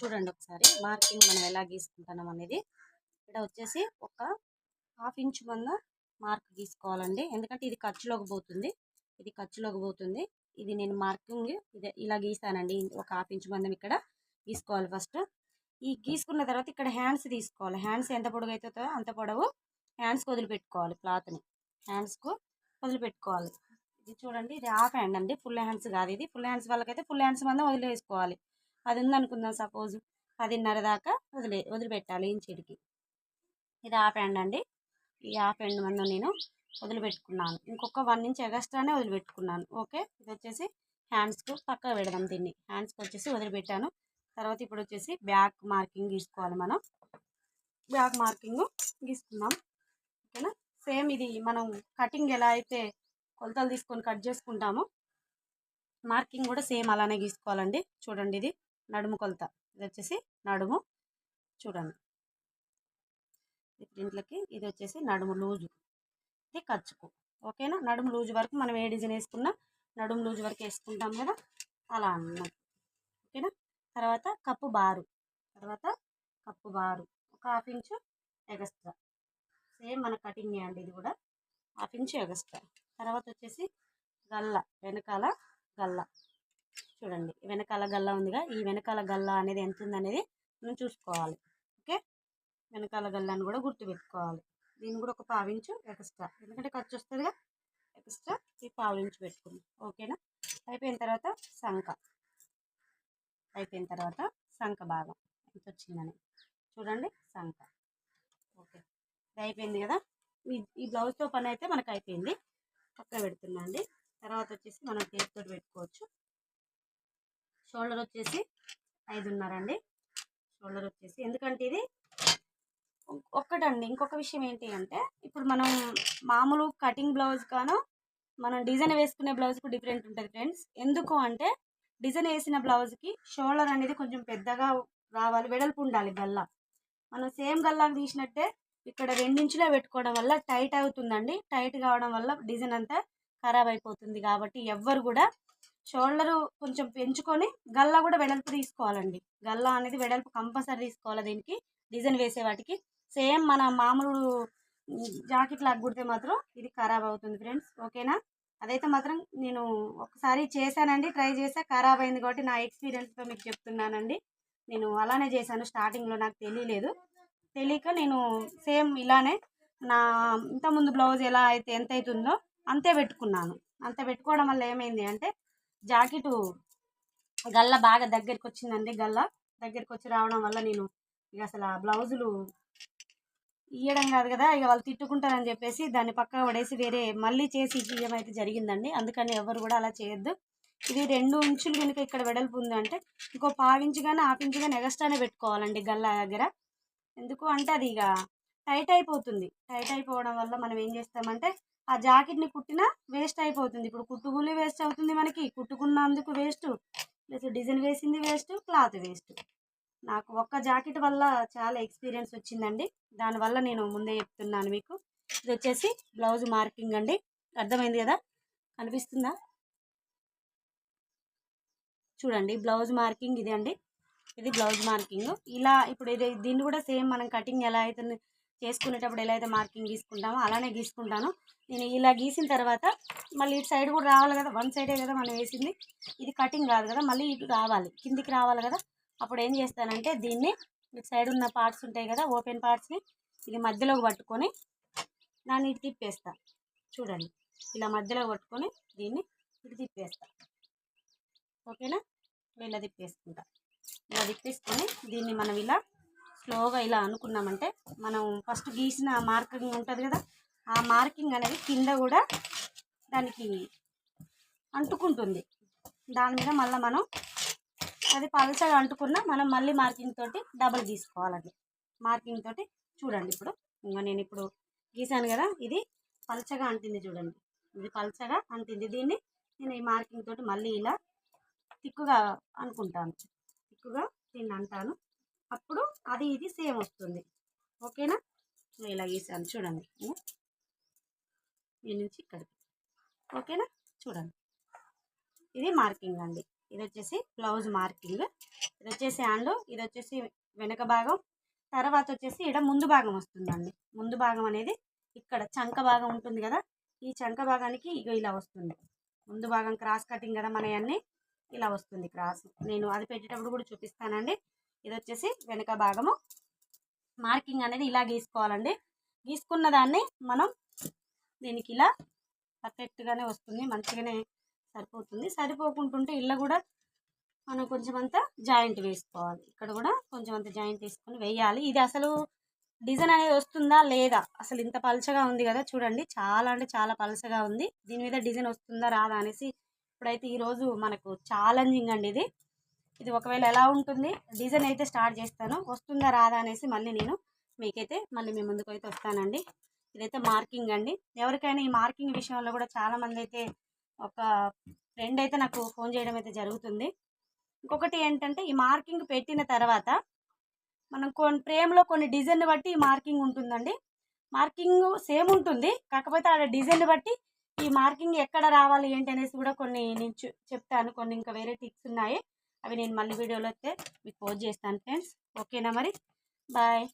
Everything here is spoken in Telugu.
చూడండి ఒకసారి. మార్కింగ్ మనం ఎలా గీసుకుంటున్నాం అనేది. ఇక్కడ వచ్చేసి ఒక హాఫ్ ఇంచ్ మంద మార్క్ గీసుకోవాలండి. ఎందుకంటే ఇది ఖర్చులోకి పోతుంది. ఇది ఖర్చులోకి పోతుంది. ఇది నేను మార్కింగ్ ఇది ఇలా గీసానండి. ఒక హాఫ్ ఇంచ్ మందం ఇక్కడ గీసుకోవాలి ఫస్ట్. ఈ గీసుకున్న తర్వాత ఇక్కడ హ్యాండ్స్ తీసుకోవాలి. హ్యాండ్స్ ఎంత పొడవు అవుతుందో అంత పొడవు హ్యాండ్స్కి వదిలిపెట్టుకోవాలి క్లాత్ని. హ్యాండ్స్కు వదిలిపెట్టుకోవాలి. ఇది చూడండి ఇది హాఫ్ హ్యాండ్ అండి. ఫుల్ హ్యాండ్స్ కాదు ఇది. ఫుల్ హ్యాండ్స్ వాళ్ళకైతే ఫుల్ హ్యాండ్స్ మందం వదిలేసుకోవాలి. అది ఉందనుకుందాం సపోజ్. పదిన్నర దాకా వదిలే వదిలిపెట్టాలి ఇంచిడికి ఇది హాఫ్ హ్యాండ్ అండి. ఈ హాఫ్ హ్యాండ్ మందం నేను వదిలిపెట్టుకున్నాను. ఇంకొక వన్ ఇంచ్ ఎగస్ట్రానే వదిలిపెట్టుకున్నాను. ఓకే? ఇది వచ్చేసి హ్యాండ్స్కు పక్కకు పెడదాం దీన్ని. హ్యాండ్స్కి వచ్చేసి వదిలిపెట్టాను. తర్వాత ఇప్పుడు వచ్చేసి బ్యాక్ మార్కింగ్ గీసుకోవాలి మనం. బ్యాక్ మార్కింగ్ గీసుకుందాం. ఓకేనా? సేమ్ ఇది మనం కటింగ్ ఎలా అయితే కొలతలు తీసుకొని కట్ చేసుకుంటామో మార్కింగ్ కూడా సేమ్ అలానే గీసుకోవాలండి. చూడండి ఇది. నడుము కొలత. ఇది వచ్చేసి నడుము చూడండి. దీంట్లోకి ఇది వచ్చేసి నడుము లూజు. ఇది ఖర్చుకు. ఓకేనా? నడుము లూజు వరకు మనం ఏ డిజైన్ వేసుకున్నా నడుము లూజు వరకు వేసుకుంటాం కదా? అలా అన్నమాట. ఓకేనా? తర్వాత కప్పు బారు. తర్వాత కప్పు బారు. ఒక హాఫ్ ఇంచు ఎగస్ట్రా. సేమ్ మన కటింగ్ అండి ఇది కూడా. Half inch extra. తర్వాత వచ్చేసి గల్ల. వెనకాల గల్ల. చూడండి. వెనకాల గల్లా ఉందిగా. ఈ వెనకాల గల్లా అనేది ఎంత ఉందనేది మనం చూసుకోవాలి. ఓకే? వెనకాల గల్లాన్ని కూడా గుర్తుపెట్టుకోవాలి. దీన్ని కూడా ఒక పావించు ఎక్స్ట్రా. ఎందుకంటే ఖర్చు వస్తుందిగా. ఎక్స్ట్రా ఈ పావించు పెట్టుకుంది. ఓకేనా? అయిపోయిన తర్వాత సంఖ. అయిపోయిన తర్వాత సంఖ భాగం. ఎంత వచ్చిందని చూడండి సంఖ. ఓకే. ఇది అయిపోయింది కదా? ఈ ఈ బ్లౌజ్తో పని అయితే మనకు అయిపోయింది పక్క పెడుతున్నాండి తర్వాత వచ్చేసి మనం చేతితో పెట్టుకోవచ్చు. షోల్డర్ వచ్చేసి ఐదున్నర అండి షోల్డర్ వచ్చేసి ఎందుకంటే ఇది ఒక్కటండి. ఇంకొక విషయం ఏంటి అంటే ఇప్పుడు మనం మామూలు కటింగ్ బ్లౌజ్ కాను మనం డిజైన్ వేసుకునే బ్లౌజ్కు డిఫరెంట్ ఉంటుంది ఫ్రెండ్స్. ఎందుకు అంటే డిజైన్ వేసిన బ్లౌజ్కి షోల్డర్ అనేది కొంచెం పెద్దగా రావాలి వెడల్పు ఉండాలి గల్లా. మనం సేమ్ గల్లాకు తీసినట్టే ఇక్కడ రెండించులో పెట్టుకోవడం వల్ల టైట్ అవుతుందండి. టైట్ కావడం వల్ల డిజైన్ అంతా ఖరాబ్ అయిపోతుంది కాబట్టి ఎవ్వరు కూడా షోల్డరు కొంచెం పెంచుకొని గల్లా కూడా వెడల్పు తీసుకోవాలండి. గల్లా అనేది వెడల్పు కంపల్సరీ తీసుకోవాలి దీనికి. డిజైన్ వేసే వాటికి. సేమ్ మన మామూలు జాకెట్ లాగా కుడితే మాత్రం ఇది ఖరాబ్ అవుతుంది ఫ్రెండ్స్. ఓకేనా? అదైతే మాత్రం నేను ఒకసారి చేశానండి. ట్రై చేసా ఖరాబ్ అయింది కాబట్టి నా ఎక్స్పీరియన్స్తో మీకు చెప్తున్నానండి. నేను అలానే చేశాను. స్టార్టింగ్లో నాకు తెలియలేదు. తెలియక నేను సేమ్ ఇలానే నా ఇంతకుముందు బ్లౌజ్ ఎలా అయితే ఎంత అవుతుందో అంతే పెట్టుకున్నాను. అంతే పెట్టుకోవడం వల్ల ఏమైంది అంటే జాకెట్ గల్ల బాగా దగ్గరికి వచ్చిందండి గల్ల దగ్గరికి వచ్చి రావడం వల్ల నేను ఇక అసలు ఆ బ్లౌజులు ఇవ్వడం కాదు కదా ఇక వాళ్ళు తిట్టుకుంటారని చెప్పేసి దాన్ని పక్కన పడేసి వేరే మళ్ళీ చేసి ఇవ్వడం అయితే జరిగిందండి. అందుకని ఎవరు కూడా అలా చేయొద్దు. ఇది రెండు ఇంచులు కనుక ఇక్కడ వెడల్పు ఉందంటే ఇంకో పావించి కానీ హాఫ్ ఇంచు కానీ ఎగస్ట్రానే పెట్టుకోవాలండి గల్ల దగ్గర. ఎందుకు అంటే అది ఇక టైట్ అయిపోతుంది. టైట్ అయిపోవడం వల్ల మనం ఏం చేస్తామంటే ఆ జాకెట్ని కుట్టినా వేస్ట్ అయిపోతుంది. ఇప్పుడు కుట్టుకూలి వేస్ట్ అవుతుంది మనకి. కుట్టుకున్నందుకు వేస్ట్. ప్లస్ డిజైన్ వేసింది వేస్ట్ క్లాత్ వేస్ట్. నాకు ఒక్క జాకెట్ వల్ల చాలా ఎక్స్పీరియన్స్ వచ్చిందండి. దానివల్ల నేను ముందే చెప్తున్నాను మీకు. ఇది వచ్చేసి బ్లౌజ్ మార్కింగ్ అండి. అర్థమైంది కదా? కనిపిస్తుందా? చూడండి బ్లౌజ్ మార్కింగ్ ఇది అండి ఇది బ్లౌజ్ మార్కింగ్. ఇలా ఇప్పుడు ఇది దీన్ని కూడా సేమ్ మనం కటింగ్ ఎలా అవుతుంది చేసుకునేటప్పుడు ఎలా అయితే మార్కింగ్ గీసుకుంటామో అలానే గీసుకుంటాను. నేను ఇలా గీసిన తర్వాత మళ్ళీ ఇటు సైడ్ కూడా రావాలి కదా వన్ సైడే కదా మనం వేసింది. ఇది కటింగ్ కాదు కదా మళ్ళీ ఇటు రావాలి కిందికి రావాలి కదా. అప్పుడు ఏం చేస్తానంటే దీన్ని ఇటు సైడ్ ఉన్న పార్ట్స్ ఉంటాయి కదా ఓపెన్ పార్ట్స్ని ఇది మధ్యలోకి పట్టుకొని దాన్ని ఇటు తిప్పేస్తా. చూడండి ఇలా మధ్యలో పట్టుకొని దీన్ని ఇటు తిప్పేస్తా. ఓకేనా? ఇలా తిప్పేసుకుంటా. ఇలా తిప్పేసుకొని దీన్ని మనం ఇలా స్లోగా ఇలా అనుకున్నామంటే మనం ఫస్ట్ గీసిన మార్కింగ్ ఉంటుంది కదా ఆ మార్కింగ్ అనేది కింద కూడా దానికి అంటుకుంటుంది. దాని మీద మళ్ళీ మనం అది పలచగా అంటుకున్న మనం మళ్ళీ మార్కింగ్ తోటి డబల్ గీసుకోవాలండి. మార్కింగ్ తోటి చూడండి ఇప్పుడు. ఇంకా నేను ఇప్పుడు గీసాను కదా ఇది పలచగా అంటింది చూడండి. ఇది పలచగా అంటింది. దీన్ని నేను ఈ మార్కింగ్ తోటి మళ్ళీ ఇలా తిక్కుగా అనుకుంటాను. తిక్కుగా దీన్ని అంటాను. అప్పుడు అది ఇది సేమ్ వస్తుంది. ఓకేనా? ఇలా గీసాను. చూడండి. ఈ నుంచి ఇక్కడికి. ఓకేనా? చూడండి. ఇది మార్కింగ్ అండి. ఇది వచ్చేసి బ్లౌజ్ మార్కింగ్. ఇది వచ్చేసి హ్యాండ్. ఇది వచ్చేసి వెనక భాగం. తర్వాత వచ్చేసి ఇక్కడ ముందు భాగం వస్తుందండి. ముందు భాగం అనేది ఇక్కడ చంక భాగం ఉంటుంది కదా? ఈ చంక భాగానికి ఇగో ఇలా వస్తుంది. ముందు భాగం క్రాస్ కటింగ్ కదా మన అన్నీ ఇలా వస్తుంది క్రాస్. నేను అది పెట్టేటప్పుడు కూడా చూపిస్తానండి. ఇది వచ్చేసి వెనక భాగము. మార్కింగ్ అనేది ఇలా గీసుకోవాలండి. గీసుకున్న దాన్ని మనం దీనికి ఇలా పర్ఫెక్ట్గానే వస్తుంది. మంచిగానే సరిపోతుంది. సరిపోకుంటుంటే ఇళ్ళ కూడా మనం కొంచెం అంత జాయింట్ వేసుకోవాలి. ఇక్కడ కూడా కొంచెం అంత జాయింట్ వేసుకొని వేయాలి. ఇది అసలు డిజైన్ అనేది వస్తుందా లేదా? అసలు ఇంత పలచగా ఉంది కదా చూడండి. చాలా అంటే చాలా పలచగా ఉంది. దీని మీద డిజైన్ వస్తుందా రాదా అనేసి ఇప్పుడైతే ఈరోజు మనకు ఛాలెంజింగ్ అండి ఇది. ఇది ఒకవేళ ఎలా ఉంటుంది డిజైన్ అయితే స్టార్ట్ చేస్తాను. వస్తుందా రాదా అనేసి మళ్ళీ నేను మీకైతే మళ్ళీ మీ ముందుకు అయితే వస్తానండి. ఇదైతే మార్కింగ్ అండి. ఎవరికైనా ఈ మార్కింగ్ విషయంలో కూడా చాలామంది అయితే ఒక ఫ్రెండ్ అయితే నాకు ఫోన్ చేయడం అయితే జరుగుతుంది. ఇంకొకటి ఏంటంటే ఈ మార్కింగ్ పెట్టిన తర్వాత మనం కొన్ని ఫ్రేమ్లో కొన్ని డిజైన్ బట్టి ఈ మార్కింగ్ ఉంటుందండి. మార్కింగ్ సేమ్ ఉంటుంది. కాకపోతే ఆడ డిజైన్ బట్టి ఈ మార్కింగ్ ఎక్కడ రావాలి ఏంటి అనేసి కూడా కొన్ని నేను చెప్తాను. కొన్ని ఇంకా వేరే టిప్స్ ఉన్నాయి. అవి నేను మళ్ళీ వీడియోలో అయితే మీకు పోస్ట్ చేస్తాను ఫ్రెండ్స్ ఓకేనా మరి? బాయ్.